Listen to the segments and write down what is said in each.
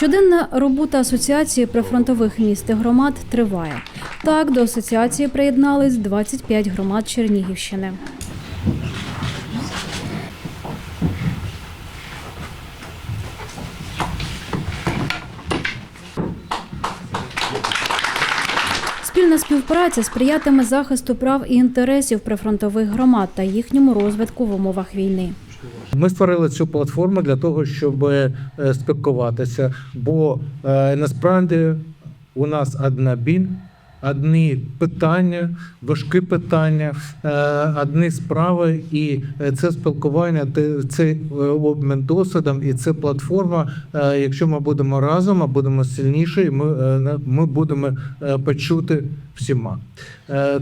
Щоденна робота асоціації прифронтових міст і громад триває. Так, до асоціації приєднались 25 громад Чернігівщини. Спільна співпраця сприятиме захисту прав і інтересів прифронтових громад та їхньому розвитку в умовах війни. Ми створили цю платформу для того, щоб е, спілкуватися, бо е, насправді у нас одна біль, одні питання, важкі питання, е, одні справи, і е, це спілкування, це е, обмін досвідом, і це платформа. Якщо ми будемо разом, ми будемо сильніші, ми, ми будемо почути всіма.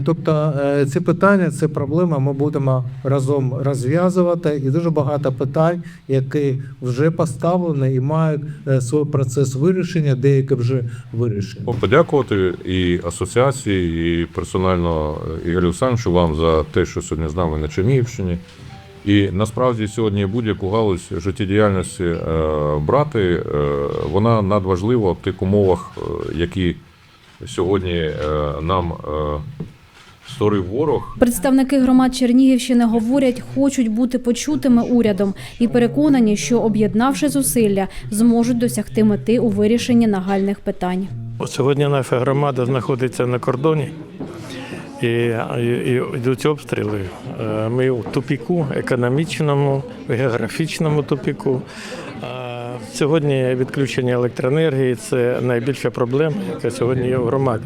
Тобто ці питання, це проблема, ми будемо разом розв'язувати. І дуже багато питань, які вже поставлені і мають свій процес вирішення, деякі вже вирішені. Подякувати і асоціації, і персонально е, Ігорю Олександровичу вам за те, що сьогодні з нами на Чернігівщині. І насправді сьогодні будь-яку галузь життєдіяльності е, брати, е, вона надважлива в тих умовах, які сьогодні нам створив ворог. Представники громад Чернігівщини говорять, хочуть бути почутими урядом і переконані, що об'єднавши зусилля, зможуть досягти мети у вирішенні нагальних питань. От Сьогодні наша громада знаходиться на кордоні і, і, йдуть обстріли. Е, Ми у тупіку, економічному, географічному тупіку. Е, Сьогодні відключення електроенергії це найбільша проблема, яка сьогодні є в громаді.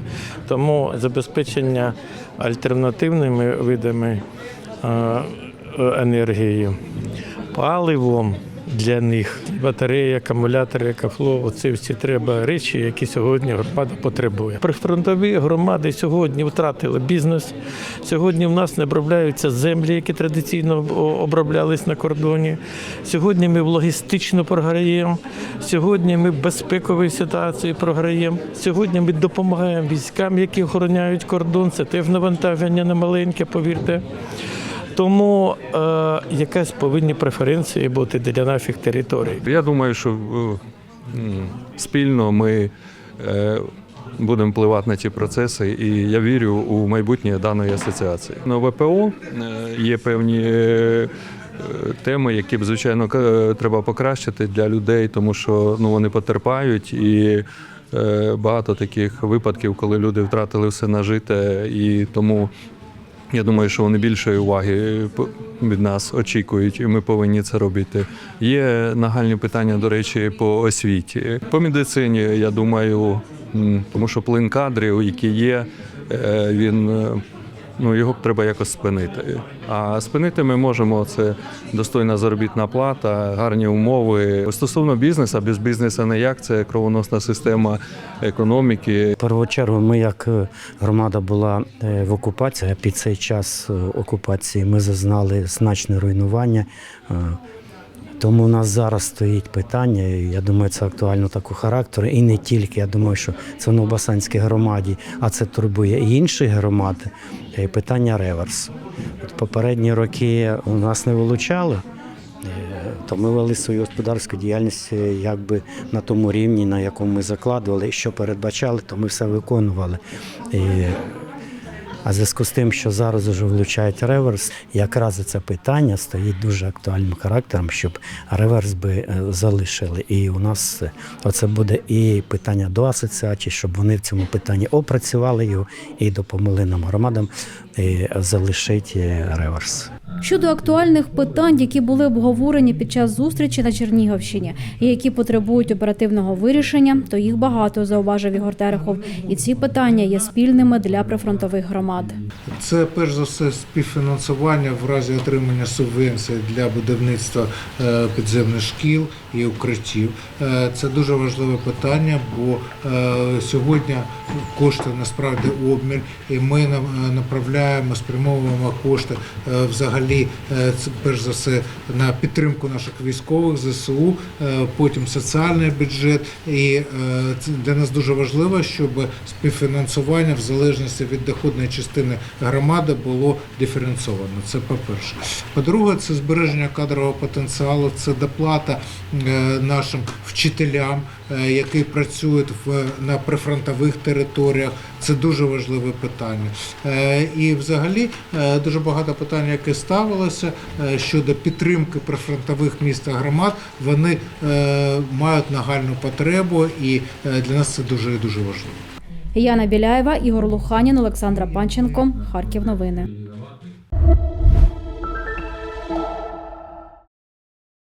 Тому забезпечення альтернативними видами е, енергії, паливом для них, батареї, акумулятори, екофло, оце всі треба речі, які сьогодні громада потребує. Прифронтові громади сьогодні втратили бізнес. Сьогодні в нас не обробляються землі, які традиційно оброблялись на кордоні. Сьогодні ми в логістично програємо. Сьогодні ми в безпековій ситуації програємо. Сьогодні ми допомагаємо військам, які охороняють кордон. Це теж навантаження немаленьке, повірте. Тому е, якась повинні преференції бути для наших територій. Я думаю, що е, спільно ми е, будемо впливати на ці процеси, і я вірю у майбутнє даної асоціації. На ВПО е, є певні. е, Теми, які б звичайно треба покращити для людей, тому що ну вони потерпають, і багато таких випадків, коли люди втратили все нажите, і тому я думаю, що вони більшої уваги п- від нас очікують, і ми повинні це робити. Є нагальні питання, до речі, по освіті. По медицині, я думаю, тому що плин кадрів, які є, е, він. Ну, його треба якось спинити. А спинити ми можемо це достойна заробітна плата, гарні умови. Стосовно бізнесу, без бізнесу ніяк, це кровоносна система економіки, В першу чергу, ми як е, громада була е, в окупації. Під цей час е, окупації ми зазнали значне руйнування. Тому у нас зараз стоїть питання, і я думаю, це актуально такого характеру. І не тільки. Я думаю, що це в Новобасанській громаді, а це турбує і інші громади. е, Питання реверсу. От попередні роки у нас не вилучали. Е, То ми вели свою господарську діяльність е, якби на тому рівні, на якому ми закладували, і що передбачали, то ми все виконували. І, а зв'язку з тим, що зараз вже влучають реверс, якраз це питання стоїть дуже актуальним характером, щоб реверс би е, залишили. І у нас це буде і питання до асоціації, щоб вони в цьому питанні опрацювали його і допомогли нам громадам е, залишити е, реверс. Щодо актуальних питань, які були обговорені під час зустрічі на Чернігівщині і які потребують оперативного вирішення, то їх багато, зауважив Ігор Терехов. І ці питання є спільними для прифронтових громад. Це перш за все співфінансування в разі отримання субвенцій для будівництва е, підземних шкіл і укриттів. Е, Це дуже важливе питання, бо е, сьогодні кошти насправді обміль, і ми на- направляємо, спрямовуємо кошти е, взагалі, е, перш за все на підтримку наших військових ЗСУ, е, потім соціальний бюджет. І е, для нас дуже важливо, щоб співфінансування в залежності від доходної частини громади було диференційовано. Це по-перше. По-друге, це збереження кадрового потенціалу, це доплата нашим вчителям, які працюють в на прифронтових територіях. Це дуже важливе питання. Е, І взагалі е, дуже багато питань, яке ставилося е, щодо підтримки прифронтових міст та громад, вони е, мають нагальну потребу, і е, для нас це дуже дуже важливо. Яна Біляєва, Ігор Луханін, Олександра Панченко. Харків новини.